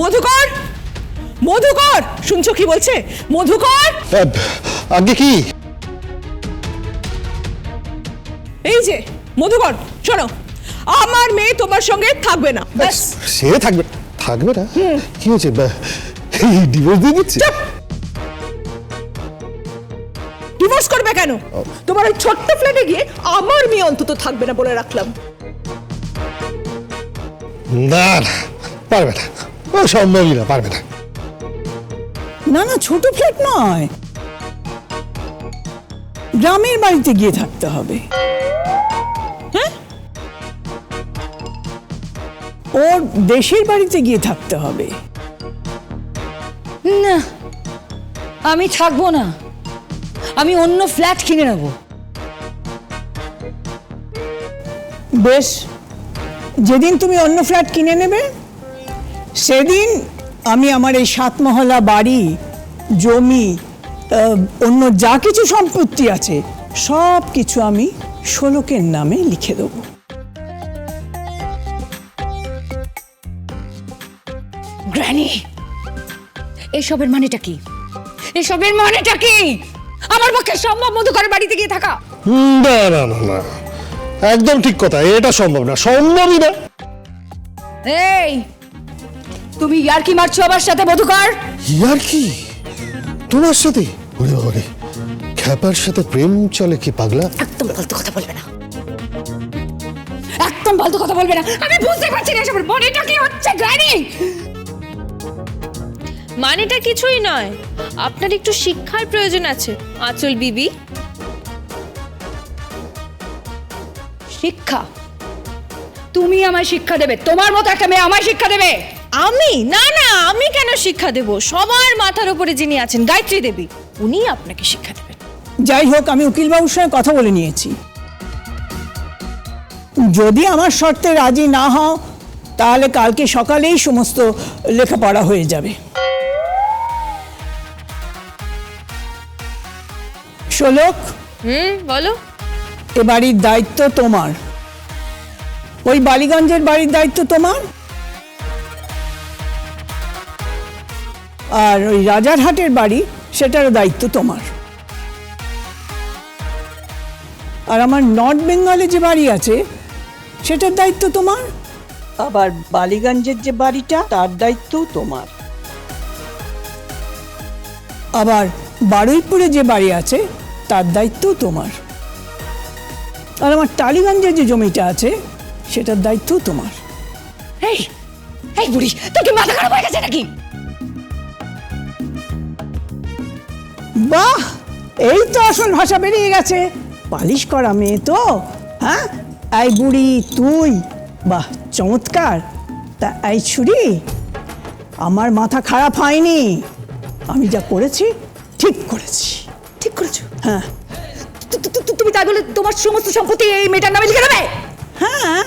মধুকর! মধুকর! শুনছো কি বলছে? মধুকর! আগে কি? এই যে মধুকর শোনো। আমার মেয়ে তোমার সঙ্গে থাকবে না। ব্যাস সে থাকবে থাকবে না? কি হয়েছে? ডিভোর্স দিয়ে দিচ্ছে? ডিভোর্স করবে কেন? তোমার ওই ছোট্ট ফ্ল্যাটে গিয়ে আমার মেয়ে অন্তত থাকবে না বলে রাখলাম। না পারবে না। সম্ভবই না পারবে না। না না ছোট ফ্ল্যাট নয়। গ্রামের বাড়িতে গিয়ে থাকতে হবে। হ্যাঁ? ওর দেশের বাড়িতে গিয়ে থাকতে হবে। না আমি থাকব না। আমি অন্য ফ্ল্যাট কিনে নেব। বেশ যেদিন তুমি অন্য ফ্ল্যাট কিনে নেবে সেদিন আমি আমার এই সাতমহলা বাড়ি জমি আহ, অন্য যা কিছু সম্পত্তি আছে সব কিছু আমি ষোলকের নামে লিখে দেবো। গ্র্যানি এসবের মানেটা কি? এসবের মানেটা কি? আমার পক্ষে সম্ভব মধুকরের বাড়িতে গিয়ে থাকা। হুম, না না না না। একদম ঠিক কথা এটা সম্ভব না সম্ভবই না। এই তুমি ইয়ার কি মারছো আমার সাথে মধুকর? ইয়ার কি তোমার সাথে? ওরে বাবারে খ্যাপার সাথে প্রেম চলে কি পাগলা? একদম ফালতু কথা বলবে না। একদম ফালতু কথা বলবে না। আমি বুঝতে পারছি না এসবের মানেটা কি হচ্ছে গ্র্যানি মানেটা কিছুই নয়। আপনার একটু শিক্ষার প্রয়োজন আছে আঁচল বিবি। শিক্ষা? তুমি আমায় শিক্ষা দেবে তোমার মতো একটা মেয়ে আমায় শিক্ষা দেবে! আমি? না না আমি কেন শিক্ষা দেব? সবার মাথার উপরে যিনি আছেন গায়ত্রী দেবী উনি আপনাকে শিক্ষা দেবেন। যাই হোক আমি উকিলবাবুর সঙ্গে কথা বলে নিয়েছি। যদি আমার শর্তে রাজি না হও তাহলে কালকে সকালেই সমস্ত লেখাপড়া হয়ে যাবে। শোলক হুম বলো। এ বাড়ির দায়িত্ব তোমার। ওই বালিগঞ্জের বাড়ির দায়িত্ব তোমার? আর ওই রাজারহাটের বাড়ি সেটারও দায়িত্ব তোমার। আর আমার নর্থ বেঙ্গলে যে বাড়ি আছে সেটার দায়িত্ব তোমার? আবার বালিগঞ্জের যে বাড়িটা তার দায়িত্বও তোমার। আবার বারুইপুরে যে বাড়ি আছে তার দায়িত্বও তোমার। আর আমার টালিগঞ্জের যে জমিটা আছে সেটার দায়িত্বও তোমার। এই এই বুড়ি তোর কি মাথা খারাপ হয়ে গেছে নাকি? বাহ এই তো আসল ভাষা বেরিয়ে গেছে। পালিশ করা মেয়ে তো হ্যাঁ? এই বুড়ি তুই? বাহ চমৎকার। তা এই ছুরি আমার মাথা খারাপ হয়নি। আমি যা করেছি ঠিক করেছি। ঠিক করেছ? হ্যাঁ। তুমি তাই বলে তোমার সমস্ত সম্পত্তি এই মেয়েটার নামে লিখে দেবে? হ্যাঁ।